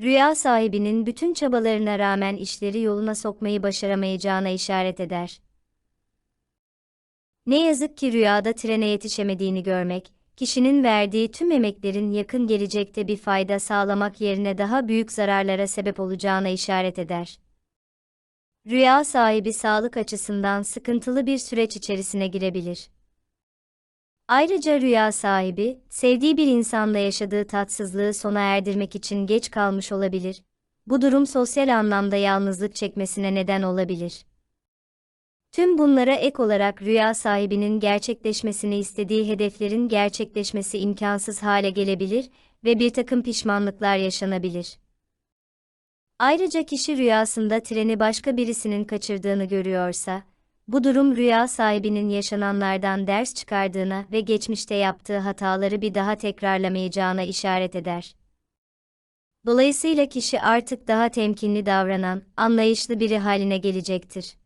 Rüya sahibinin bütün çabalarına rağmen işleri yoluna sokmayı başaramayacağına işaret eder. Ne yazık ki rüyada trene yetişemediğini görmek, kişinin verdiği tüm emeklerin yakın gelecekte bir fayda sağlamak yerine daha büyük zararlara sebep olacağına işaret eder. Rüya sahibi sağlık açısından sıkıntılı bir süreç içerisine girebilir. Ayrıca rüya sahibi, sevdiği bir insanla yaşadığı tatsızlığı sona erdirmek için geç kalmış olabilir. Bu durum sosyal anlamda yalnızlık çekmesine neden olabilir. Tüm bunlara ek olarak rüya sahibinin gerçekleşmesini istediği hedeflerin gerçekleşmesi imkansız hale gelebilir ve bir takım pişmanlıklar yaşanabilir. Ayrıca kişi rüyasında treni başka birisinin kaçırdığını görüyorsa, bu durum rüya sahibinin yaşananlardan ders çıkardığına ve geçmişte yaptığı hataları bir daha tekrarlamayacağına işaret eder. Dolayısıyla kişi artık daha temkinli davranan, anlayışlı biri haline gelecektir.